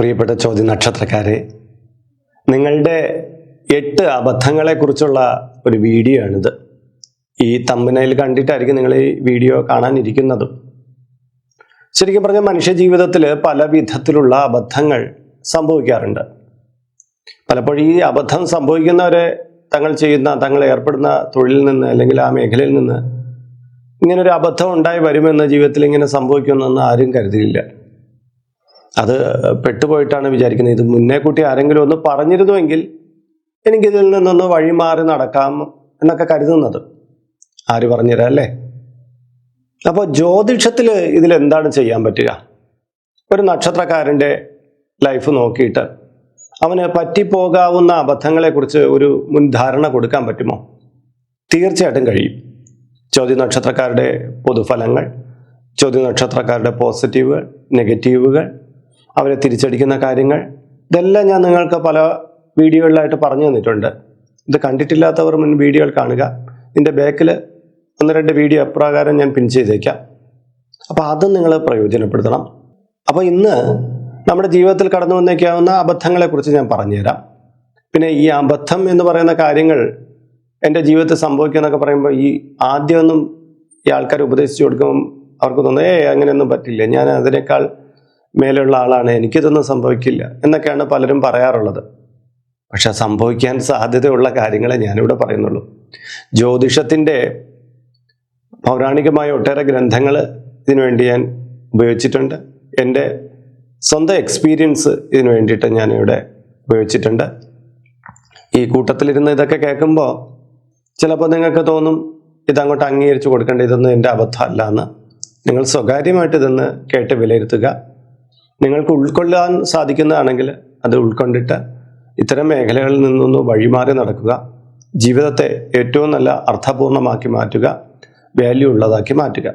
പ്രിയപ്പെട്ട ചോദ്യ നക്ഷത്രക്കാരെ നിങ്ങളുടെ എട്ട് അബദ്ധങ്ങളെക്കുറിച്ചുള്ള ഒരു വീഡിയോ ആണിത് ഈ തമ്പനയിൽ കണ്ടിട്ടായിരിക്കും നിങ്ങൾ ഈ വീഡിയോ കാണാനിരിക്കുന്നതും. ശരിക്കും പറഞ്ഞാൽ മനുഷ്യ ജീവിതത്തിൽ പല വിധത്തിലുള്ള അബദ്ധങ്ങൾ സംഭവിക്കാറുണ്ട്. പലപ്പോഴും ഈ അബദ്ധം സംഭവിക്കുന്നവരെ തങ്ങൾ ചെയ്യുന്ന തങ്ങൾ ഏർപ്പെടുന്ന തൊഴിലിൽ നിന്ന് അല്ലെങ്കിൽ ആ മേഖലയിൽ നിന്ന് ഇങ്ങനൊരു അബദ്ധം ഉണ്ടായി വരുമെന്ന് ജീവിതത്തിൽ ഇങ്ങനെ സംഭവിക്കുമെന്നൊന്നും ആരും കരുതിയില്ല. അത് പെട്ടുപോയിട്ടാണ് വിചാരിക്കുന്നത്. ഇത് മുന്നേ കൂട്ടി ആരെങ്കിലും ഒന്ന് പറഞ്ഞിരുന്നുവെങ്കിൽ എനിക്കിതിൽ നിന്നൊന്ന് വഴി മാറി നടക്കാം എന്നൊക്കെ കരുതുന്നത്. ആര് പറഞ്ഞുതരാം അല്ലേ? അപ്പോൾ ജ്യോതിഷത്തിൽ ഇതിൽ എന്താണ് ചെയ്യാൻ പറ്റുക? ഒരു നക്ഷത്രക്കാരന്റെ ലൈഫ് നോക്കിയിട്ട് അവന് പറ്റിപ്പോകാവുന്ന അബദ്ധങ്ങളെക്കുറിച്ച് ഒരു മുൻധാരണ കൊടുക്കാൻ പറ്റുമോ? തീർച്ചയായിട്ടും കഴിയും. ചോദ്യ നക്ഷത്രക്കാരുടെ പൊതുഫലങ്ങൾ ചോദ്യ നക്ഷത്രക്കാരുടെ പോസിറ്റീവുകൾ നെഗറ്റീവുകൾ അവരെ തിരിച്ചടിക്കുന്ന കാര്യങ്ങൾ. ഇതെല്ലാം ഞാൻ നിങ്ങൾക്ക് പല വീഡിയോകളിലായിട്ട് പറഞ്ഞു തന്നിട്ടുണ്ട്. ഇത് കണ്ടിട്ടില്ലാത്തവർ മുൻ വീഡിയോകൾ കാണുക. ഇതിന്റെ ബാക്കിൽ ഒന്ന് രണ്ട് വീഡിയോ അപ്രകാരം ഞാൻ പിൻ ചെയ്തേക്കാം. അപ്പോൾ അതും നിങ്ങൾ പ്രയോജനപ്പെടുത്തണം. അപ്പോൾ ഇന്ന് നമ്മുടെ ജീവിതത്തിൽ കടന്നു വന്നേക്കാവുന്ന അബദ്ധങ്ങളെക്കുറിച്ച് ഞാൻ പറഞ്ഞുതരാം. പിന്നെ ഈ അബദ്ധം എന്ന് പറയുന്ന കാര്യങ്ങൾ എന്റെ ജീവിതത്തിൽ സംഭവിക്കുക പറയുമ്പോൾ ഈ ആദ്യമൊന്നും ഈ ആൾക്കാർ ഉപദേശിച്ചു കൊടുക്കുമ്പം അവർക്ക് തോന്നുന്നു ഏ അങ്ങനെയൊന്നും പറ്റില്ല. ഞാൻ അതിനേക്കാൾ മേലുള്ള ആളാണ്. എനിക്കിതൊന്നും സംഭവിക്കില്ല എന്നൊക്കെയാണ് പലരും പറയാറുള്ളത്. പക്ഷെ സംഭവിക്കാൻ സാധ്യതയുള്ള കാര്യങ്ങളെ ഞാനിവിടെ പറയുന്നുള്ളൂ. ജ്യോതിഷത്തിന്റെ പൗരാണികമായ ഒട്ടേറെ ഗ്രന്ഥങ്ങൾ ഇതിനുവേണ്ടി ഞാൻ ഉപയോഗിച്ചിട്ടുണ്ട്. എന്റെ സ്വന്തം എക്സ്പീരിയൻസ് ഇതിനു വേണ്ടിയിട്ട് ഞാനിവിടെ ഉപയോഗിച്ചിട്ടുണ്ട്. ഈ കൂട്ടത്തിലിരുന്ന് ഇതൊക്കെ കേൾക്കുമ്പോൾ ചിലപ്പോൾ നിങ്ങൾക്ക് തോന്നും ഇതങ്ങോട്ട് അംഗീകരിച്ചു കൊടുക്കേണ്ട ഇതൊന്നും എന്റെ അബദ്ധമല്ല എന്ന്. നിങ്ങൾ സ്വകാര്യമായിട്ട് ഇതൊന്ന് കേട്ട് വിലയിരുത്തുക. നിങ്ങൾക്ക് ഉൾക്കൊള്ളാൻ സാധിക്കുന്നതാണെങ്കിൽ അത് ഉൾക്കൊണ്ടിട്ട് ഇത്തരം മേഖലകളിൽ നിന്നൊന്ന് വഴിമാറി നടക്കുക. ജീവിതത്തെ ഏറ്റവും നല്ല അർത്ഥപൂർണമാക്കി മാറ്റുക. വാല്യൂ ഉള്ളതാക്കി മാറ്റുക.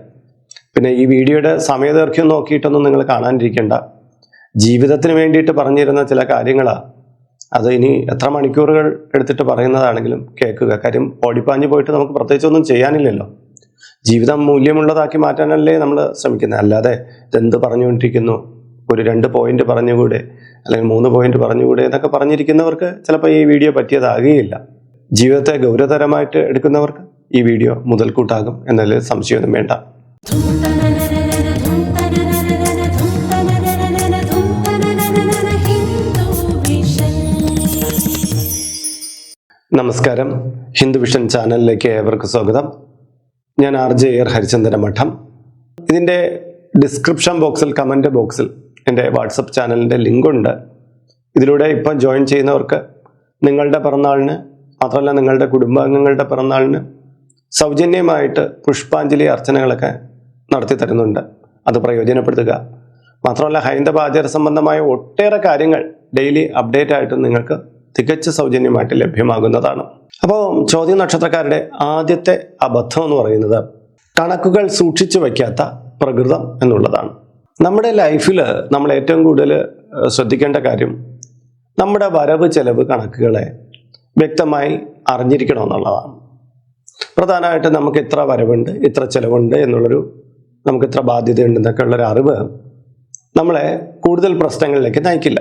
പിന്നെ ഈ വീഡിയോയുടെ സമയദൈർഘ്യം നോക്കിയിട്ടൊന്നും നിങ്ങൾ കാണാനിരിക്കേണ്ട. ജീവിതത്തിന് വേണ്ടിയിട്ട് പറഞ്ഞിരുന്ന ചില കാര്യങ്ങളാണ് അത് ഇനി എത്ര മണിക്കൂറുകൾ എടുത്തിട്ട് പറയുന്നതാണെങ്കിലും കേൾക്കുക. കാര്യം ഓടിപ്പാഞ്ഞു പോയിട്ട് നമുക്ക് പ്രത്യേകിച്ചൊന്നും ചെയ്യാനില്ലല്ലോ. ജീവിതം മൂല്യമുള്ളതാക്കി മാറ്റാനല്ലേ നമ്മൾ ശ്രമിക്കുന്നത് അല്ലാതെ ഇതെന്ത് പറഞ്ഞുകൊണ്ടിരിക്കുന്നു? ഒരു രണ്ട് പോയിന്റ് പറഞ്ഞുകൂടെ? അല്ലെങ്കിൽ മൂന്ന് പോയിന്റ് പറഞ്ഞുകൂടെ എന്നൊക്കെ പറഞ്ഞിരിക്കുന്നവർക്ക് ചിലപ്പോൾ ഈ വീഡിയോ പറ്റിയതാകുകയില്ല. ജീവിതത്തെ ഗൗരവതരമായിട്ട് എടുക്കുന്നവർക്ക് ഈ വീഡിയോ മുതൽക്കൂട്ടാകും എന്നതിൽ സംശയമൊന്നും വേണ്ട. നമസ്കാരം. ഹിന്ദു വിഷൻ ചാനലിലേക്ക് ഏവർക്ക് സ്വാഗതം. ഞാൻ ആർ ജെ എയർ ഹരിചന്ദ്രൻ മഠം ഇതിന്റെ ഡിസ്ക്രിപ്ഷൻ ബോക്സിൽ കമന്റ് ബോക്സിൽ എന്റെ വാട്സപ്പ് ചാനലിന്റെ ലിങ്കുണ്ട്. ഇതിലൂടെ ഇപ്പം ജോയിൻ ചെയ്യുന്നവർക്ക് നിങ്ങളുടെ പിറന്നാളിന് മാത്രമല്ല നിങ്ങളുടെ കുടുംബാംഗങ്ങളുടെ പിറന്നാളിന് സൗജന്യമായിട്ട് പുഷ്പാഞ്ജലി അർച്ചനകളൊക്കെ നടത്തി തരുന്നുണ്ട്. അത് പ്രയോജനപ്പെടുത്തുക. മാത്രമല്ല ഹൈന്ദവ ആചാര സംബന്ധമായ ഒട്ടേറെ കാര്യങ്ങൾ ഡെയിലി അപ്ഡേറ്റ് ആയിട്ട് നിങ്ങൾക്ക് തികച്ച സൗജന്യമായിട്ട് ലഭ്യമാകുന്നതാണ്. അപ്പോൾ ചോദ്യ നക്ഷത്രക്കാരുടെ ആദ്യത്തെ അബദ്ധം എന്ന് പറയുന്നത് കണക്കുകൾ സൂക്ഷിച്ചു വയ്ക്കാത്ത പ്രകൃതം എന്നുള്ളതാണ്. നമ്മുടെ ലൈഫിൽ നമ്മൾ ഏറ്റവും കൂടുതൽ ശ്രദ്ധിക്കേണ്ട കാര്യം നമ്മുടെ വരവ് ചെലവ് കണക്കുകളെ വ്യക്തമായി അറിഞ്ഞിരിക്കണമെന്നുള്ളതാണ്. പ്രധാനമായിട്ട് നമുക്ക് ഇത്ര വരവുണ്ട് ഇത്ര ചെലവുണ്ട് എന്നുള്ളൊരു നമുക്ക് ഇത്ര ബാധ്യതയുണ്ട് എന്നൊക്കെ ഉള്ളൊരു അറിവ് നമ്മളെ കൂടുതൽ പ്രശ്നങ്ങളിലേക്ക് നയിക്കില്ല.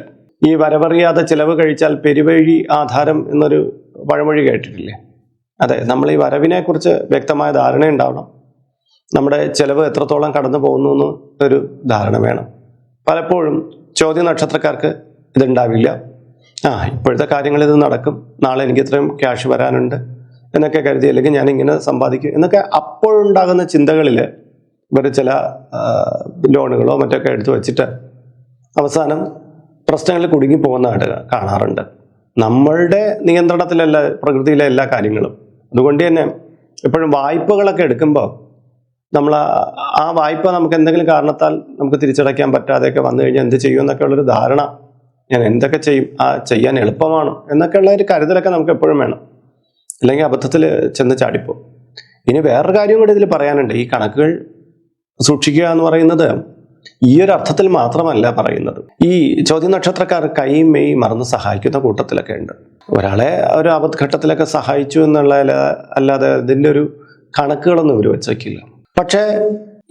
ഈ വരവറിയാതെ ചിലവ് കഴിച്ചാൽ പെരുവഴി ആധാരം എന്നൊരു പഴമൊഴി കേട്ടിട്ടില്ലേ? അതെ നമ്മൾ ഈ വരവിനെക്കുറിച്ച് വ്യക്തമായ ധാരണ ഉണ്ടാവണം നമ്മുടെ ചിലവ് എത്രത്തോളം കടന്നു പോകുന്നു എന്ന് ഒരു ധാരണ വേണം. പലപ്പോഴും ചോദ്യ നക്ഷത്രക്കാർക്ക് ഇതുണ്ടാവില്ല. ആ ഇപ്പോഴത്തെ കാര്യങ്ങൾ ഇത് നടക്കും. നാളെ എനിക്ക് ഇത്രയും ക്യാഷ് വരാനുണ്ട് എന്നൊക്കെ കരുതി അല്ലെങ്കിൽ ഞാൻ ഇങ്ങനെ സമ്പാദിക്കും എന്നൊക്കെ അപ്പോഴുണ്ടാകുന്ന ചിന്തകളിൽ ഇവർ ചില ലോണുകളോ മറ്റൊക്കെ എടുത്തു വച്ചിട്ട് അവസാനം പ്രശ്നങ്ങളിൽ കുടുങ്ങി പോകുന്നതായിട്ട് കാണാറുണ്ട്. നമ്മളുടെ നിയന്ത്രണത്തിലല്ല പ്രകൃതിയിലെ എല്ലാ കാര്യങ്ങളും. അതുകൊണ്ട് തന്നെ എപ്പോഴും വായ്പകളൊക്കെ എടുക്കുമ്പോൾ നമ്മൾ ആ- വായ്പ നമുക്ക് എന്തെങ്കിലും കാരണത്താൽ നമുക്ക് തിരിച്ചടയ്ക്കാൻ പറ്റാതെയൊക്കെ വന്നു കഴിഞ്ഞാൽ എന്ത് ചെയ്യും എന്നൊക്കെ ഉള്ളൊരു ധാരണ. ഞാൻ എന്തൊക്കെ ചെയ്യും? ആ ചെയ്യാൻ എളുപ്പമാണ് എന്നൊക്കെയുള്ള ഒരു കരുതലൊക്കെ നമുക്ക് എപ്പോഴും വേണം. അല്ലെങ്കിൽ അബദ്ധത്തിൽ ചെന്ന് ചാടിപ്പോ ഇനി വേറൊരു കാര്യം കൂടി ഇതിൽ പറയാനുണ്ട്. ഈ കണക്കുകൾ സൂക്ഷിക്കുക എന്ന് പറയുന്നത് ഈ ഒരു അർത്ഥത്തിൽ മാത്രമല്ല പറയുന്നത്. ഈ ചോദ്യ നക്ഷത്രക്കാർ കൈ മെയ് മറന്ന് സഹായിക്കുന്ന കൂട്ടത്തിലൊക്കെ ഉണ്ട്. ഒരാളെ ഒരു അബദ്ധഘട്ടത്തിലൊക്കെ സഹായിച്ചു എന്നുള്ള അല്ലാതെ ഇതിന്റെ ഒരു കണക്കുകളൊന്നും ഇവർ വെച്ച് വയ്ക്കില്ല. പക്ഷേ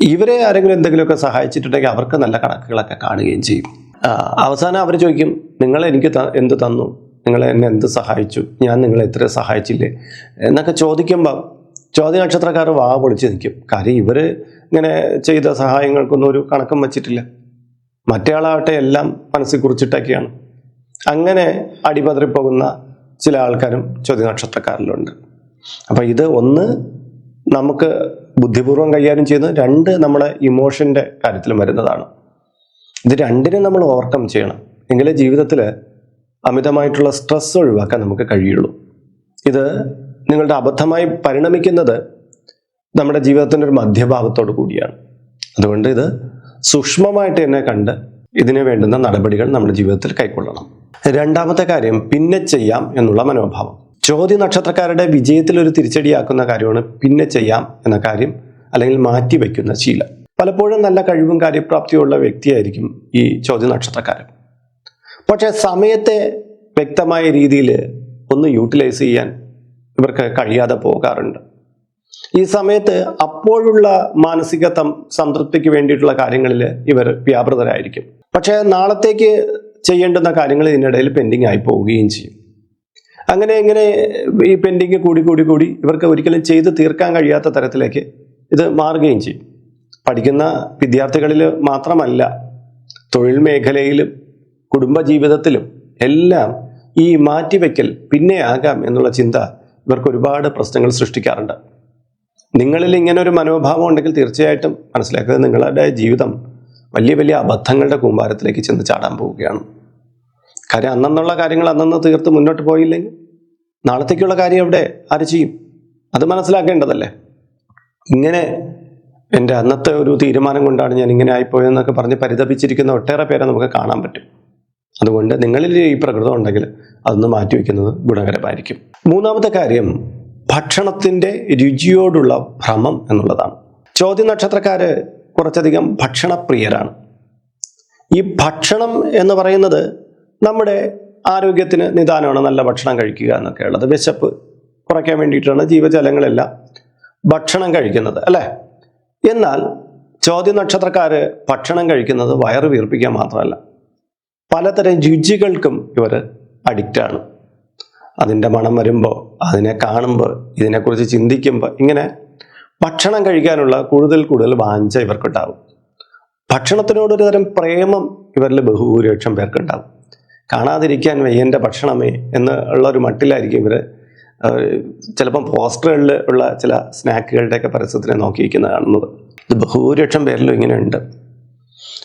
ഇവരെ ആരെങ്കിലും എന്തെങ്കിലുമൊക്കെ സഹായിച്ചിട്ടുണ്ടെങ്കിൽ അവർക്ക് നല്ല കണക്കുകളൊക്കെ കാണുകയും ചെയ്യും. അവസാനം അവർ ചോദിക്കും നിങ്ങൾ എനിക്ക് എന്ത് തന്നു? നിങ്ങൾ എന്നെ എന്ത് സഹായിച്ചു? ഞാൻ നിങ്ങളെ എത്ര സഹായിച്ചില്ലേ? എന്നൊക്കെ ചോദിക്കുമ്പോൾ ചോദ്യ നക്ഷത്രക്കാർ വാ പൊളിച്ച് നിൽക്കും. കാര്യം ഇവർ ഇങ്ങനെ ചെയ്ത സഹായങ്ങൾക്കൊന്നും ഒരു കണക്കും വച്ചിട്ടില്ല. മറ്റേ ആളാവട്ടെ എല്ലാം മനസ്സിൽ കുറിച്ചിട്ടൊക്കെയാണ്. അങ്ങനെ അടിപതറിപ്പോകുന്ന ചില ആൾക്കാരും ചോദ്യ നക്ഷത്രക്കാരിലുണ്ട് അപ്പം ഇത് ഒന്ന് നമുക്ക് ബുദ്ധിപൂർവം കൈകാര്യം ചെയ്യുന്നത് രണ്ട് നമ്മുടെ ഇമോഷന്റെ കാര്യത്തിൽ വരുന്നതാണ്. ഇത് രണ്ടിനും നമ്മൾ ഓവർകം ചെയ്യണം. എങ്കിലേ ജീവിതത്തിൽ അമിതമായിട്ടുള്ള സ്ട്രെസ് ഒഴിവാക്കാൻ നമുക്ക് കഴിയുള്ളൂ. ഇത് നിങ്ങളുടെ അബദ്ധമായി പരിണമിക്കുന്നത് നമ്മുടെ ജീവിതത്തിന്റെ ഒരു മധ്യഭാഗത്തോടു കൂടിയാണ്. അതുകൊണ്ട് ഇത് സൂക്ഷ്മമായിട്ട് തന്നെ കണ്ട് ഇതിന് വേണ്ടുന്ന നടപടികൾ നമ്മുടെ ജീവിതത്തിൽ കൈക്കൊള്ളണം. രണ്ടാമത്തെ കാര്യം പിന്നെ ചെയ്യാം എന്നുള്ള മനോഭാവം. ചോദ്യ നക്ഷത്രക്കാരുടെ വിജയത്തിൽ ഒരു തിരിച്ചടിയാക്കുന്ന കാര്യമാണ് പിന്നെ ചെയ്യാം എന്ന കാര്യം അല്ലെങ്കിൽ മാറ്റി വയ്ക്കുന്ന ശീലം. പലപ്പോഴും നല്ല കഴിവും കാര്യപ്രാപ്തിയുള്ള വ്യക്തിയായിരിക്കും ഈ ചോദ്യ നക്ഷത്രക്കാരൻ പക്ഷെ സമയത്തെ വ്യക്തമായ രീതിയിൽ ഒന്ന് യൂട്ടിലൈസ് ചെയ്യാൻ ഇവർക്ക് കഴിയാതെ പോകാറുണ്ട്. ഈ സമയത്ത് അപ്പോഴുള്ള മാനസിക സംതൃപ്തിക്ക് വേണ്ടിയിട്ടുള്ള കാര്യങ്ങളിൽ ഇവർ വ്യാപൃതരായിരിക്കും. പക്ഷേ നാളത്തേക്ക് ചെയ്യേണ്ടുന്ന കാര്യങ്ങൾ ഇതിനിടയിൽ പെൻഡിങ് ആയി പോവുകയും ചെയ്യും. അങ്ങനെ ഇങ്ങനെ ഈ പെൻഡിങ് കൂടി കൂടി കൂടി ഇവർക്ക് ഒരിക്കലും ചെയ്ത് തീർക്കാൻ കഴിയാത്ത തരത്തിലേക്ക് ഇത് മാറുകയും ചെയ്യും. പഠിക്കുന്ന വിദ്യാർത്ഥികളിൽ മാത്രമല്ല തൊഴിൽ മേഖലയിലും കുടുംബജീവിതത്തിലും എല്ലാം ഈ മാറ്റിവെക്കൽ പിന്നെ ആകാം എന്നുള്ള ചിന്ത ഇവർക്ക് ഒരുപാട് പ്രശ്നങ്ങൾ സൃഷ്ടിക്കാറുണ്ട്. നിങ്ങളിൽ ഇങ്ങനെ ഒരു മനോഭാവം ഉണ്ടെങ്കിൽ തീർച്ചയായിട്ടും മനസ്സിലാക്കുക നിങ്ങളുടെ ജീവിതം വലിയ വലിയ അബദ്ധങ്ങളുടെ കൂമ്പാരത്തിലേക്ക് ചെന്ന് ചാടാൻ പോവുകയാണ്. കാര്യം അന്നെന്നുള്ള കാര്യങ്ങൾ അന്നന്ന് തീർത്ത് മുന്നോട്ട് പോയില്ലെങ്കിൽ നാളത്തേക്കുള്ള കാര്യം എവിടെ? ആര് ചെയ്യും? അത് മനസ്സിലാക്കേണ്ടതല്ലേ? ഇങ്ങനെ എന്റെ അന്നത്തെ ഒരു തീരുമാനം കൊണ്ടാണ് ഞാൻ ഇങ്ങനെ ആയിപ്പോയെന്നൊക്കെ പറഞ്ഞ് പരിതപിച്ചിരിക്കുന്ന ഒട്ടേറെ പേരെ നമുക്ക് കാണാൻ പറ്റും. അതുകൊണ്ട് നിങ്ങളിൽ ഈ പ്രകൃതം ഉണ്ടെങ്കിൽ അതൊന്ന് മാറ്റിവെക്കുന്നത് ഗുണകരമായിരിക്കും. മൂന്നാമത്തെ കാര്യം ഭക്ഷണത്തിന്റെ രുചിയോടുള്ള ഭ്രമം എന്നുള്ളതാണ്. ചോദ്യ നക്ഷത്രക്കാര് കുറച്ചധികം ഭക്ഷണപ്രിയരാണ്. ഈ ഭക്ഷണം എന്ന് പറയുന്നത് നമ്മുടെ ആരോഗ്യത്തിന് നിദാനമാണ് നല്ല ഭക്ഷണം കഴിക്കുക എന്നൊക്കെ ഉള്ളത് വിശപ്പ് കുറയ്ക്കാൻ വേണ്ടിയിട്ടാണ് ജീവജാലങ്ങളെല്ലാം ഭക്ഷണം കഴിക്കുന്നത് അല്ലേ? എന്നാൽ ചോദ്യ നക്ഷത്രക്കാർ ഭക്ഷണം കഴിക്കുന്നത് വയറ് വീർപ്പിക്കാൻ മാത്രമല്ല പലതരം രുചികൾക്കും ഇവർ അഡിക്റ്റാണ് അതിന്റെ മണം വരുമ്പോൾ അതിനെ കാണുമ്പോൾ ഇതിനെക്കുറിച്ച് ചിന്തിക്കുമ്പോൾ ഇങ്ങനെ ഭക്ഷണം കഴിക്കാനുള്ള കൂടുതൽ കൂടുതൽ വാഞ്ച ഇവർക്കുണ്ടാവും. ഭക്ഷണത്തിനോടൊരു തരം പ്രേമം ഇവരിൽ ബഹുഭൂരിപക്ഷം പേർക്കുണ്ടാവും. കാണാതിരിക്കാൻ വയ്യന്റെ ഭക്ഷണമേ എന്ന് ഉള്ള ഒരു മട്ടിലായിരിക്കും ഇവർ ചിലപ്പം പോസ്റ്ററുകളിൽ ഉള്ള ചില സ്നാക്കുകളുടെയൊക്കെ പരസ്യത്തിനെ നോക്കിയിരിക്കുന്നത് കാണുന്നത്. ഇത് ബഹുഭൂരിപക്ഷം പേരിലും ഇങ്ങനെയുണ്ട്.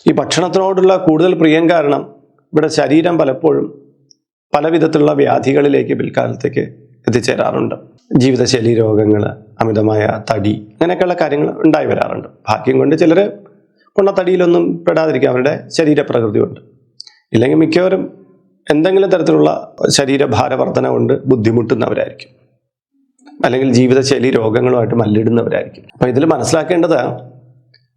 ഈ ഭക്ഷണത്തിനോടുള്ള കൂടുതൽ പ്രിയം കാരണം ഇവിടെ ശരീരം പലപ്പോഴും പല വിധത്തിലുള്ള വ്യാധികളിലേക്ക് പിൽക്കാലത്തേക്ക് എത്തിച്ചേരാറുണ്ട്. ജീവിതശൈലി രോഗങ്ങൾ അമിതമായ തടി അങ്ങനെയൊക്കെയുള്ള കാര്യങ്ങൾ ഉണ്ടായി വരാറുണ്ട്. ഭാഗ്യം കൊണ്ട് ചിലർ കൊണ്ട തടിയിലൊന്നും പെടാതിരിക്കുക അവരുടെ ശരീരപ്രകൃതി കൊണ്ട് ഇല്ലെങ്കിൽ മിക്കവരും എന്തെങ്കിലും തരത്തിലുള്ള ശരീരഭാരവർധന കൊണ്ട് ബുദ്ധിമുട്ടുന്നവരായിരിക്കും. അല്ലെങ്കിൽ ജീവിതശൈലി രോഗങ്ങളുമായിട്ട് മല്ലിടുന്നവരായിരിക്കും. അപ്പം ഇതിൽ മനസ്സിലാക്കേണ്ടത്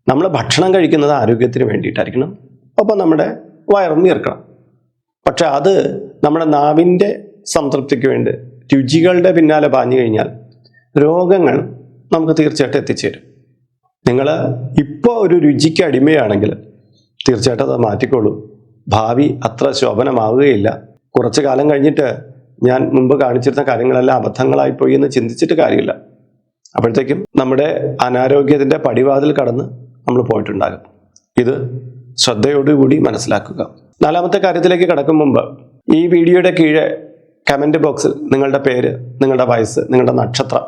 നമ്മൾ ഭക്ഷണം കഴിക്കുന്നത് ആരോഗ്യത്തിന് വേണ്ടിയിട്ടായിരിക്കണം. ഒപ്പം നമ്മുടെ വയറും വീർക്കണം പക്ഷെ അത് നമ്മുടെ നാവിന്റെ സംതൃപ്തിക്ക് വേണ്ടി രുചികളുടെ പിന്നാലെ പാഞ്ഞു കഴിഞ്ഞാൽ രോഗങ്ങൾ നമുക്ക് തീർച്ചയായിട്ടും എത്തിച്ചേരും. നിങ്ങൾ ഇപ്പോൾ ഒരു രുചിക്ക് അടിമയാണെങ്കിൽ തീർച്ചയായിട്ടും അത് മാറ്റിക്കോളൂ. ഭാവി അത്ര ശോഭനമാവുകയില്ല. കുറച്ചു കാലം കഴിഞ്ഞിട്ട് ഞാൻ മുമ്പ് കാണിച്ചിരുന്ന കാര്യങ്ങളെല്ലാം അബദ്ധങ്ങളായി പോയി എന്ന് ചിന്തിച്ചിട്ട് കാര്യമില്ല. അപ്പോഴത്തേക്കും നമ്മുടെ അനാരോഗ്യത്തിന്റെ പടിവാതിൽ കടന്ന് നമ്മൾ പോയിട്ടുണ്ടാകും. ഇത് ശ്രദ്ധയോടുകൂടി മനസ്സിലാക്കുക. നാലാമത്തെ കാര്യത്തിലേക്ക് കടക്കും മുമ്പ് ഈ വീഡിയോയുടെ കീഴെ കമന്റ് ബോക്സിൽ നിങ്ങളുടെ പേര് നിങ്ങളുടെ വയസ്സ് നിങ്ങളുടെ നക്ഷത്രം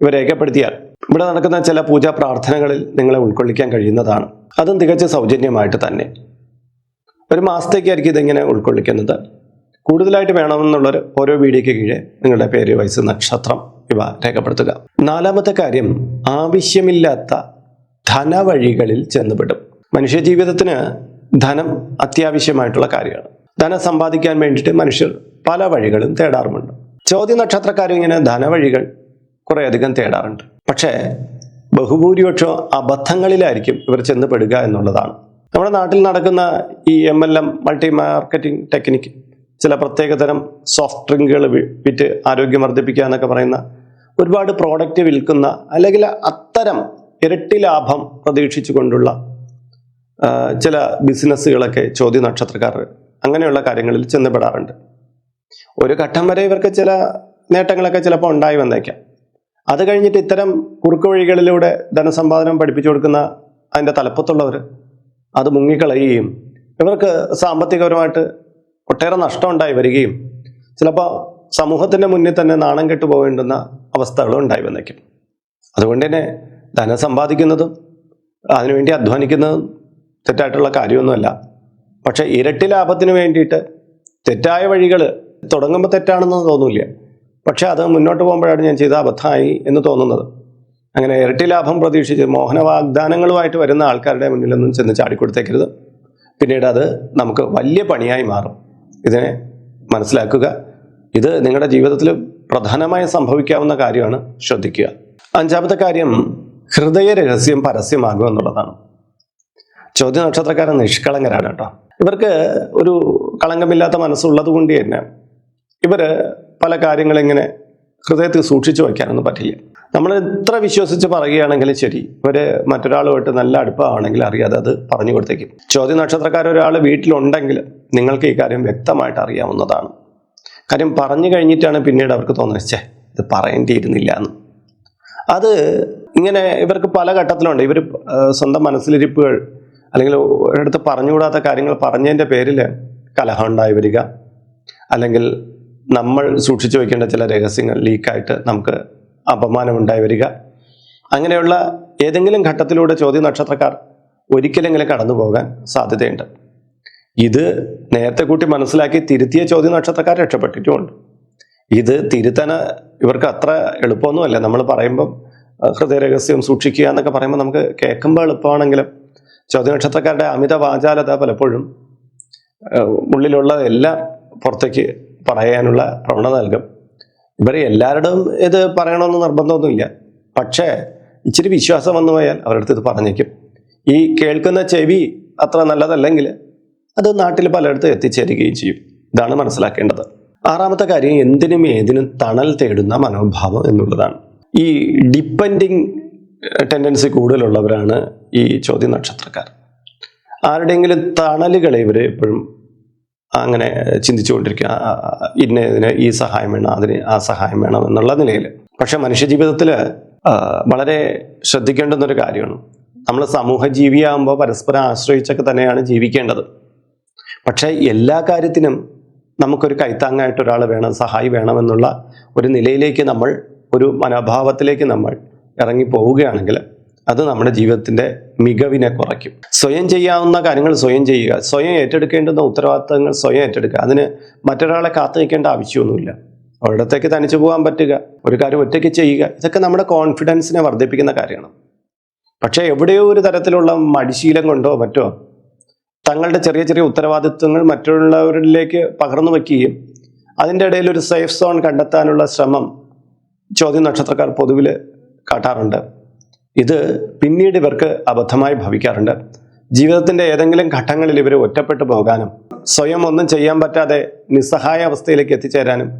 ഇവ രേഖപ്പെടുത്തിയാൽ ഇവിടെ നടക്കുന്ന ചില പൂജാ പ്രാർത്ഥനകളിൽ നിങ്ങളെ ഉൾക്കൊള്ളിക്കാൻ കഴിയുന്നതാണ്. അതും തികച്ച സൗജന്യമായിട്ട് തന്നെ. ഒരു മാസത്തേക്കായിരിക്കും ഇതെങ്ങനെ ഉൾക്കൊള്ളിക്കുന്നത്. കൂടുതലായിട്ട് വേണമെന്നുള്ളവർ ഓരോ വീഡിയോയ്ക്ക് കീഴെ നിങ്ങളുടെ പേര് വയസ്സ് നക്ഷത്രം ഇവ രേഖപ്പെടുത്തുക. നാലാമത്തെ കാര്യം ആവശ്യമില്ലാത്ത ധനവഴികളിൽ ചെന്നുപെടും. മനുഷ്യജീവിതത്തിന് ധനം അത്യാവശ്യമായിട്ടുള്ള കാര്യമാണ്. ധനം സമ്പാദിക്കാൻ വേണ്ടിയിട്ട് മനുഷ്യർ പല വഴികളും തേടാറുമുണ്ട്. ചോദ്യ നക്ഷത്രക്കാരും ഇങ്ങനെ ധനവഴികൾ കുറേയധികം തേടാറുണ്ട്. പക്ഷേ ബഹുഭൂരിപക്ഷം അബദ്ധങ്ങളിലായിരിക്കും ഇവർ ചെന്നുപെടുക എന്നുള്ളതാണ്. നമ്മുടെ നാട്ടിൽ നടക്കുന്ന ഈ M L M multi marketing technique ചില പ്രത്യേകതരം സോഫ്റ്റ് ഡ്രിങ്കുകൾ വിറ്റ് ആരോഗ്യം വർദ്ധിപ്പിക്കുക എന്നൊക്കെ പറയുന്ന ഒരുപാട് പ്രോഡക്റ്റ് വിൽക്കുന്ന അല്ലെങ്കിൽ അത്തരം ഇരട്ടി ലാഭം പ്രതീക്ഷിച്ചുകൊണ്ടുള്ള കൊണ്ടുള്ള ചില ബിസിനസ്സുകളൊക്കെ ചോദ്യ നക്ഷത്രക്കാർ അങ്ങനെയുള്ള കാര്യങ്ങളിൽ ചെന്നപ്പെടാറുണ്ട് ഒരു ഘട്ടം വരെ ഇവർക്ക് ചില നേട്ടങ്ങളൊക്കെ ചിലപ്പോൾ ഉണ്ടായി വന്നേക്കാം. അത് കഴിഞ്ഞിട്ട് ഇത്തരം കുറുക്കുവഴികളിലൂടെ ധനസമ്പാദനം പഠിപ്പിച്ചു കൊടുക്കുന്ന അതിന്റെ തലപ്പത്തുള്ളവർ അത് മുങ്ങിക്കളയുകയും ഇവർക്ക് സാമ്പത്തികപരമായിട്ട് ഒട്ടേറെ നഷ്ടമുണ്ടായി വരികയും ചിലപ്പോൾ സമൂഹത്തിന്റെ മുന്നിൽ തന്നെ നാണം കെട്ടു പോകേണ്ടുന്ന അവസ്ഥകളും ഉണ്ടായി വന്നേക്കും. അതുകൊണ്ട് തന്നെ ധനം സമ്പാദിക്കുന്നതും അതിനുവേണ്ടി അധ്വാനിക്കുന്നതും തെറ്റായിട്ടുള്ള കാര്യമൊന്നുമല്ല. പക്ഷെ ഇരട്ടി ലാഭത്തിന് വേണ്ടിയിട്ട് തെറ്റായ വഴികൾ തുടങ്ങുമ്പോൾ തെറ്റാണെന്ന് തോന്നില്ല. പക്ഷെ അത് മുന്നോട്ട് പോകുമ്പോഴാണ് ഞാൻ ചെയ്ത അബദ്ധമായി എന്ന് തോന്നുന്നത്. അങ്ങനെ ഇരട്ടി ലാഭം പ്രതീക്ഷിച്ച് മോഹന വാഗ്ദാനങ്ങളുമായിട്ട് വരുന്ന ആൾക്കാരുടെ മുന്നിലൊന്നും ചെന്ന് ചാടിക്കൊടുത്തേക്കരുത്. പിന്നീട് അത് നമുക്ക് വലിയ പണിയായി മാറും. ഇതിനെ മനസ്സിലാക്കുക. ഇത് നിങ്ങളുടെ ജീവിതത്തിൽ പ്രധാനമായി സംഭവിക്കാവുന്ന കാര്യമാണ്. ശ്രദ്ധിക്കുക. അഞ്ചാമത്തെ കാര്യം ഹൃദയ രഹസ്യം പരസ്യമാകും എന്നുള്ളതാണ്. ചോദ്യ നക്ഷത്രക്കാരൻ നിഷ്കളങ്കരാണ് കേട്ടോ. ഇവർക്ക് ഒരു കളങ്കമില്ലാത്ത മനസ്സുള്ളത് കൊണ്ട് തന്നെ ഇവർ പല കാര്യങ്ങളിങ്ങനെ ഹൃദയത്തിൽ സൂക്ഷിച്ചു വയ്ക്കാനൊന്നും പറ്റില്ല. നമ്മൾ എത്ര വിശ്വസിച്ച് പറയുകയാണെങ്കിലും ശരി. ഇവർ മറ്റൊരാളുമായിട്ട് നല്ല അടുപ്പമാണെങ്കിൽ അറിയാതെ അത് പറഞ്ഞു കൊടുത്തേക്കും. ചോദ്യ നക്ഷത്രക്കാർ ഒരാൾ വീട്ടിലുണ്ടെങ്കിൽ നിങ്ങൾക്ക് ഈ കാര്യം വ്യക്തമായിട്ട് അറിയാവുന്നതാണ്. കാര്യം പറഞ്ഞു കഴിഞ്ഞിട്ടാണ് പിന്നീട് അവർക്ക് തോന്നുന്നത് ചേ ഇത് പറയേണ്ടിയിരുന്നില്ല എന്ന്. അത് ഇങ്ങനെ ഇവർക്ക് പല ഘട്ടത്തിലുണ്ട്. ഇവർ സ്വന്തം മനസ്സിലിരിപ്പുകൾ അല്ലെങ്കിൽ ഒരിടത്ത് പറഞ്ഞുകൂടാത്ത കാര്യങ്ങൾ പറഞ്ഞതിന്റെ പേരിൽ കലഹം ഉണ്ടായി വരിക. അല്ലെങ്കിൽ നമ്മൾ സൂക്ഷിച്ചു വയ്ക്കേണ്ട ചില രഹസ്യങ്ങൾ ലീക്കായിട്ട് നമുക്ക് അപമാനം ഉണ്ടായി വരിക. അങ്ങനെയുള്ള ഏതെങ്കിലും ഘട്ടത്തിലൂടെ ചോദ്യ നക്ഷത്രക്കാർ ഒരിക്കലെങ്കിലും കടന്നു പോകാൻ സാധ്യതയുണ്ട്. ഇത് നേരത്തെ കൂട്ടി മനസ്സിലാക്കി തിരുത്തിയ ചോദ്യ നക്ഷത്രക്കാർ രക്ഷപ്പെട്ടിട്ടുമുണ്ട്. ഇത് തിരുത്താൻ ഇവർക്ക് അത്ര എളുപ്പമൊന്നുമല്ല. നമ്മൾ പറയുമ്പം ഹൃദയ ഹൃദയരഹസ്യം സൂക്ഷിക്കുക എന്നൊക്കെ പറയുമ്പോൾ നമുക്ക് കേൾക്കുമ്പോൾ എളുപ്പമാണെങ്കിലും ചോദ്യ നക്ഷത്രക്കാരുടെ അമിത വാചാലത പലപ്പോഴും ഉള്ളിലുള്ള ഉള്ളിലുള്ളതെല്ലാം പുറത്തേക്ക് പറയാനുള്ള പ്രവണത നൽകും. ഇവർ എല്ലാവരുടെയും ഇത് പറയണമെന്ന് നിർബന്ധമൊന്നുമില്ല. പക്ഷേ ഇച്ചിരി വിശ്വാസം വന്നു പോയാൽ അവരുടെ അടുത്ത് ഇത് പറഞ്ഞേക്കും. ഈ കേൾക്കുന്ന ചെവി അത്ര നല്ലതല്ലെങ്കിൽ അത് നാട്ടിൽ പലയിടത്തും എത്തിച്ചേരുകയും ചെയ്യും. ഇതാണ് മനസ്സിലാക്കേണ്ടത്. ആറാമത്തെ കാര്യം എന്തിനും ഏതിനും തണൽ തേടുന്ന മനോഭാവം എന്നുള്ളതാണ്. ഈ ഡിപ്പെൻഡിങ് ടെൻഡൻസി കൂടുതലുള്ളവരാണ് ഈ ചോദ്യ നക്ഷത്രക്കാർ ആരുടെയെങ്കിലും തണലുകളെ ഇവർ എപ്പോഴും അങ്ങനെ ചിന്തിച്ചുകൊണ്ടിരിക്കുക. ഇന്ന ഇതിന് ഈ സഹായം വേണം അതിന് ആ സഹായം വേണം എന്നുള്ള നിലയിൽ. പക്ഷെ മനുഷ്യജീവിതത്തിൽ വളരെ ശ്രദ്ധിക്കേണ്ടുന്ന ഒരു കാര്യമാണ്. നമ്മൾ സമൂഹ ജീവിയാകുമ്പോൾ പരസ്പരം ആശ്രയിച്ചൊക്കെ തന്നെയാണ് ജീവിക്കേണ്ടത്. പക്ഷേ എല്ലാ കാര്യത്തിനും നമുക്കൊരു കൈത്താങ്ങായിട്ട് ഒരാൾ വേണം സഹായി വേണമെന്നുള്ള ഒരു നിലയിലേക്ക് നമ്മൾ ഒരു മനോഭാവത്തിലേക്ക് നമ്മൾ ഇറങ്ങി പോവുകയാണെങ്കിൽ അത് നമ്മുടെ ജീവിതത്തിന്റെ മികവിനെ കുറയ്ക്കും. സ്വയം ചെയ്യാവുന്ന കാര്യങ്ങൾ സ്വയം ചെയ്യുക. സ്വയം ഏറ്റെടുക്കേണ്ടുന്ന ഉത്തരവാദിത്തങ്ങൾ സ്വയം ഏറ്റെടുക്കുക. അതിന് മറ്റൊരാളെ കാത്തു നിൽക്കേണ്ട ആവശ്യമൊന്നുമില്ല. ഒരിടത്തേക്ക് തനിച്ചു പോകാൻ പറ്റുക. ഒരു കാര്യം ഒറ്റയ്ക്ക് ചെയ്യുക. ഇതൊക്കെ നമ്മുടെ കോൺഫിഡൻസിനെ വർദ്ധിപ്പിക്കുന്ന കാര്യമാണ് പക്ഷേ എവിടെയോ ഒരു തരത്തിലുള്ള മടിശീലം കൊണ്ടോ മറ്റോ തങ്ങളുടെ ചെറിയ ചെറിയ ഉത്തരവാദിത്വങ്ങൾ മറ്റുള്ളവരിലേക്ക് പകർന്നു വയ്ക്കുകയും അതിന്റെ ഇടയിൽ ഒരു സേഫ് സോൺ കണ്ടെത്താനുള്ള ശ്രമം ചോദ്യ നക്ഷത്രക്കാർ പൊതുവിൽ കാട്ടാറുണ്ട്. ഇത് പിന്നീട് ഇവർക്ക് അബദ്ധമായി ഭവിക്കാറുണ്ട്. ജീവിതത്തിന്റെ ഏതെങ്കിലും ഘട്ടങ്ങളിൽ ഇവർ ഒറ്റപ്പെട്ടു പോകാനും സ്വയം ഒന്നും ചെയ്യാൻ പറ്റാതെ നിസ്സഹായ അവസ്ഥയിലേക്ക് എത്തിച്ചേരാനും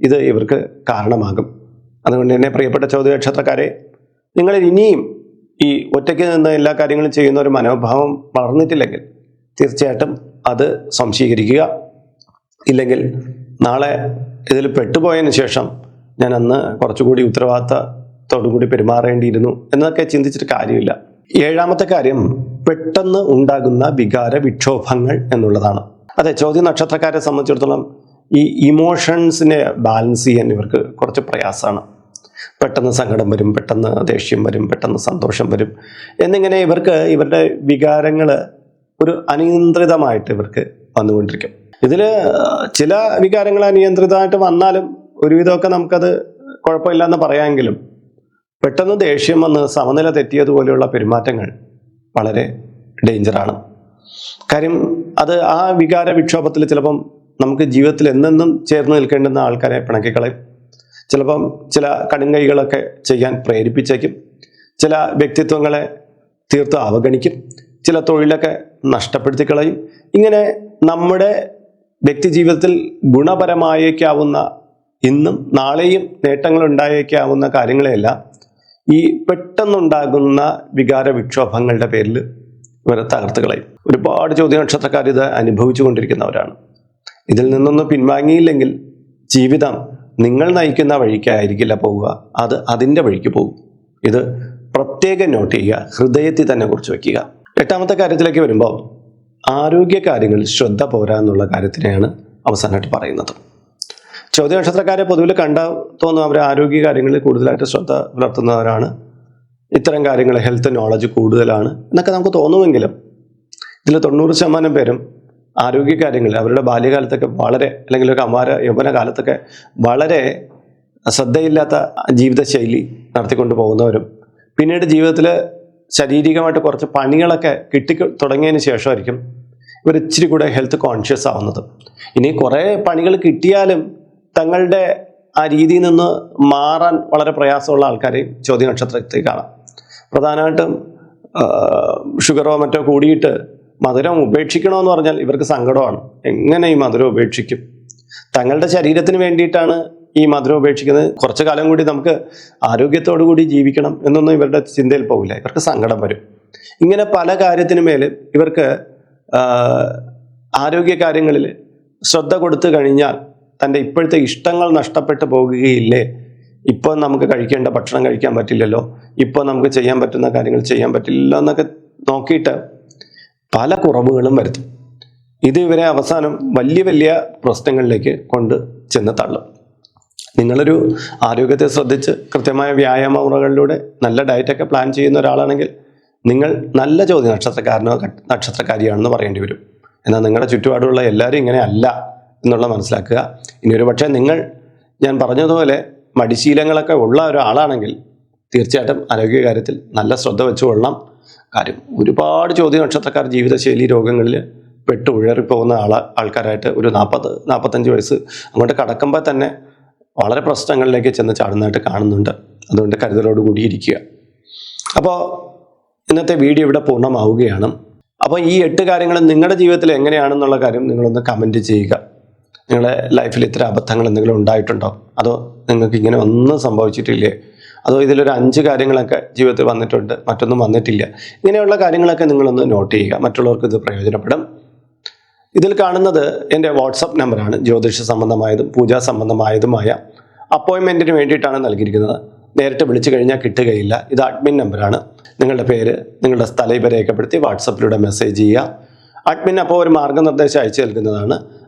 ഇത് ഇവർക്ക് കാരണമാകും. അതുകൊണ്ട് തന്നെ പ്രിയപ്പെട്ട ചോദ്യ നക്ഷത്രക്കാരെ നിങ്ങൾ ഇനിയും ഈ ഒറ്റയ്ക്ക് നിന്ന് എല്ലാ കാര്യങ്ങളും ചെയ്യുന്ന ഒരു മനോഭാവം വളർന്നിട്ടില്ലെങ്കിൽ തീർച്ചയായിട്ടും അത് സംശീകരിക്കുക ഇല്ലെങ്കിൽ നാളെ ഇതിൽ പെട്ടുപോയതിന് ശേഷം ഞാൻ അന്ന് കുറച്ചുകൂടി ഉത്തരവാദിത്തത്തോടു കൂടി പെരുമാറേണ്ടിയിരുന്നു എന്നൊക്കെ ചിന്തിച്ചിട്ട് കാര്യമില്ല. ഏഴാമത്തെ കാര്യം പെട്ടെന്ന് ഉണ്ടാകുന്ന വികാര വിക്ഷോഭങ്ങൾ എന്നുള്ളതാണ്. അതെ ചോദ്യ നക്ഷത്രക്കാരെ സംബന്ധിച്ചിടത്തോളം ഈ ഇമോഷൻസിനെ ബാലൻസ് ചെയ്യാൻ ഇവർക്ക് കുറച്ച് പ്രയാസമാണ്. പെട്ടെന്ന് സങ്കടം വരും പെട്ടെന്ന് ദേഷ്യം വരും പെട്ടെന്ന് സന്തോഷം വരും എന്നിങ്ങനെ ഇവർക്ക് ഇവരുടെ വികാരങ്ങൾ ഒരു അനിയന്ത്രിതമായിട്ട് ഇവർക്ക് വന്നുകൊണ്ടിരിക്കും. ഇതിൽ ചില വികാരങ്ങൾ അനിയന്ത്രിതമായിട്ട് വന്നാലും ഒരുവിധമൊക്കെ നമുക്കത് കുഴപ്പമില്ല എന്ന് പറയാമെങ്കിലും പെട്ടെന്ന് ദേഷ്യം വന്ന് സമനില തെറ്റിയതുപോലെയുള്ള പെരുമാറ്റങ്ങൾ വളരെ ഡേഞ്ചറാണ്. കാര്യം അത് ആ വികാര വിക്ഷോഭത്തിൽ ചിലപ്പം നമുക്ക് ജീവിതത്തിൽ എന്നെന്നും ചേർന്ന് നിൽക്കേണ്ടുന്ന ആൾക്കാരെ പിണക്കിക്കളയും. ചിലപ്പം ചില കടുങ്കൈകളൊക്കെ ചെയ്യാൻ പ്രേരിപ്പിച്ചേക്കും. ചില വ്യക്തിത്വങ്ങളെ തീർത്തും അവഗണിക്കും. ചില തൊഴിലൊക്കെ നഷ്ടപ്പെടുത്തി കളയും ഇങ്ങനെ നമ്മുടെ വ്യക്തി ജീവിതത്തിൽ ഗുണപരമായേക്കാവുന്ന ഇന്നും നാളെയും നേട്ടങ്ങൾ ഉണ്ടായേക്കാവുന്ന കാര്യങ്ങളെയെല്ലാം ഈ പെട്ടെന്നുണ്ടാകുന്ന വികാര വിക്ഷോഭങ്ങളുടെ പേരിൽ ഇവരെ തകർത്ത് കളയും. ഒരുപാട് ചോദ്യ നക്ഷത്രക്കാർ ഇത് അനുഭവിച്ചു കൊണ്ടിരിക്കുന്നവരാണ്. ഇതിൽ നിന്നൊന്നും പിൻവാങ്ങിയില്ലെങ്കിൽ ജീവിതം നിങ്ങൾ നയിക്കുന്ന വഴിക്കായിരിക്കില്ല പോവുക. അത് അതിന്റെ വഴിക്ക് പോകും. ഇത് പ്രത്യേകം നോട്ട് ചെയ്യുക. ഹൃദയത്തിൽ തന്നെ കുറിച്ച് വയ്ക്കുക. എട്ടാമത്തെ കാര്യത്തിലേക്ക് വരുമ്പോൾ ആരോഗ്യ കാര്യങ്ങളിൽ ശ്രദ്ധ പോരാ എന്നുള്ള കാര്യത്തിനെയാണ് അവസാനമായിട്ട് പറയുന്നത്. ചോദ്യ നക്ഷത്രക്കാരെ പൊതുവിൽ കണ്ട തോന്നും അവർ ആരോഗ്യ കാര്യങ്ങളിൽ കൂടുതലായിട്ട് ശ്രദ്ധ പുലർത്തുന്നവരാണ്. ഇത്തരം കാര്യങ്ങൾ ഹെൽത്ത് നോളജ് കൂടുതലാണ് എന്നൊക്കെ നമുക്ക് തോന്നുമെങ്കിലും ഇതിൽ തൊണ്ണൂറ് ശതമാനം പേരും ആരോഗ്യ കാര്യങ്ങൾ അവരുടെ ബാല്യകാലത്തൊക്കെ വളരെ അല്ലെങ്കിൽ ഒരു അമാര യൗവന കാലത്തൊക്കെ വളരെ ശ്രദ്ധയില്ലാത്ത ജീവിതശൈലി നടത്തിക്കൊണ്ട് പോകുന്നവരും പിന്നീട് ജീവിതത്തിൽ ശാരീരികമായിട്ട് കുറച്ച് പണികളൊക്കെ കിട്ടി തുടങ്ങിയതിന് ശേഷമായിരിക്കും ഇവർ ഇച്ചിരി കൂടെ ഹെൽത്ത് കോൺഷ്യസ് ആവുന്നത്. ഇനി കുറേ പണികൾ കിട്ടിയാലും തങ്ങളുടെ ആ രീതിയിൽ നിന്ന് മാറാൻ വളരെ പ്രയാസമുള്ള ആൾക്കാരെ ചോദ്യ നക്ഷത്രത്തിൽ കാണാം. പ്രധാനമായിട്ടും ഷുഗറോ മറ്റോ കൂടിയിട്ട് മധുരം ഉപേക്ഷിക്കണമെന്ന് പറഞ്ഞാൽ ഇവർക്ക് സങ്കടമാണ്. എങ്ങനെ ഈ മധുരം ഉപേക്ഷിക്കും? തങ്ങളുടെ ശരീരത്തിന് വേണ്ടിയിട്ടാണ് ഈ മധുരം ഉപേക്ഷിക്കുന്നത്. കുറച്ചു കാലം കൂടി നമുക്ക് ആരോഗ്യത്തോടു കൂടി ജീവിക്കണം എന്നൊന്നും ഇവരുടെ ചിന്തയിൽ പോകില്ല ഇവർക്ക് സങ്കടം വരും. ഇങ്ങനെ പല കാര്യത്തിനു ഇവർക്ക് ആരോഗ്യ കാര്യങ്ങളിൽ ശ്രദ്ധ കൊടുത്തു കഴിഞ്ഞാൽ തന്റെ ഇപ്പോഴത്തെ ഇഷ്ടങ്ങൾ നഷ്ടപ്പെട്ടു പോകുകയില്ലേ? ഇപ്പോൾ നമുക്ക് കഴിക്കേണ്ട ഭക്ഷണം കഴിക്കാൻ പറ്റില്ലല്ലോ. ഇപ്പോൾ നമുക്ക് ചെയ്യാൻ പറ്റുന്ന കാര്യങ്ങൾ ചെയ്യാൻ പറ്റില്ല എന്നൊക്കെ നോക്കിയിട്ട് പല കുറവുകളും വരുത്തും. ഇത് ഇവരെ അവസാനം വലിയ വലിയ പ്രശ്നങ്ങളിലേക്ക് കൊണ്ട് ചെന്ന് തള്ളും. നിങ്ങളൊരു ആരോഗ്യത്തെ ശ്രദ്ധിച്ച് കൃത്യമായ വ്യായാമ മുറകളിലൂടെ നല്ല ഡയറ്റൊക്കെ പ്ലാൻ ചെയ്യുന്ന ഒരാളാണെങ്കിൽ നിങ്ങൾ നല്ല ജ്യോതി നക്ഷത്രക്കാരനോ നക്ഷത്രക്കാരിയാണെന്ന് പറയേണ്ടി വരും. എന്നാൽ നിങ്ങളുടെ ചുറ്റുപാടുള്ള എല്ലാവരും ഇങ്ങനെ അല്ല. എന്നുള്ള മനസ്സിലാക്കുക. ഇനി ഒരു പക്ഷേ നിങ്ങൾ ഞാൻ പറഞ്ഞതുപോലെ മടിശീലങ്ങളൊക്കെ ഉള്ള ഒരാളാണെങ്കിൽ തീർച്ചയായിട്ടും ആരോഗ്യകാര്യത്തിൽ നല്ല ശ്രദ്ധ വെച്ചുകൊള്ളാം കാര്യം ഒരുപാട് ചോദ്യ നക്ഷത്രക്കാർ ജീവിതശൈലി രോഗങ്ങളിൽ പെട്ട് ഉഴറിപ്പോകുന്ന ആള ആൾക്കാരായിട്ട് ഒരു നാൽപ്പത് നാൽപ്പത്തഞ്ച് വയസ്സ് അങ്ങോട്ട് കടക്കുമ്പോൾ തന്നെ വളരെ പ്രശ്നങ്ങളിലേക്ക് ചെന്ന് ചാടുന്നതായിട്ട് കാണുന്നുണ്ട്. അതുകൊണ്ട് കരുതലോടുകൂടി ഇരിക്കുക. അപ്പോൾ ഇന്നത്തെ വീഡിയോ ഇവിടെ പൂർണമാവുകയാണ്. അപ്പോൾ ഈ എട്ട് കാര്യങ്ങൾ നിങ്ങളുടെ ജീവിതത്തിൽ എങ്ങനെയാണെന്നുള്ള കാര്യം നിങ്ങളൊന്ന് കമന്റ് ചെയ്യുക. നിങ്ങളുടെ ലൈഫിൽ ഇത്ര അബദ്ധങ്ങൾ എന്തെങ്കിലും ഉണ്ടായിട്ടുണ്ടോ? അതോ നിങ്ങൾക്ക് ഇങ്ങനെ ഒന്നും സംഭവിച്ചിട്ടില്ലേ? അതോ ഇതിലൊരു അഞ്ച് കാര്യങ്ങളൊക്കെ ജീവിതത്തിൽ വന്നിട്ടുണ്ട് മറ്റൊന്നും വന്നിട്ടില്ല? ഇങ്ങനെയുള്ള കാര്യങ്ങളൊക്കെ നിങ്ങളൊന്ന് നോട്ട് ചെയ്യുക. മറ്റുള്ളവർക്ക് ഇത് പ്രയോജനപ്പെടും. ഇതിൽ കാണുന്നത് എന്റെ വാട്സപ്പ് നമ്പറാണ് ജ്യോതിഷ സംബന്ധമായതും പൂജാ സംബന്ധമായതുമായ അപ്പോയിൻമെന്റിന് വേണ്ടിയിട്ടാണ് നൽകിയിരിക്കുന്നത്. നേരിട്ട് വിളിച്ചു കഴിഞ്ഞാൽ കിട്ടുകയില്ല. ഇത് അഡ്മിൻ നമ്പറാണ് നിങ്ങളുടെ പേര് നിങ്ങളുടെ സ്ഥലം ഇവ രേഖപ്പെടുത്തി വാട്സപ്പിലൂടെ മെസ്സേജ് ചെയ്യുക. അഡ്മിൻ അപ്പോൾ ഒരു മാർഗനിർദ്ദേശം അയച്ചു നൽകുന്നതാണ്.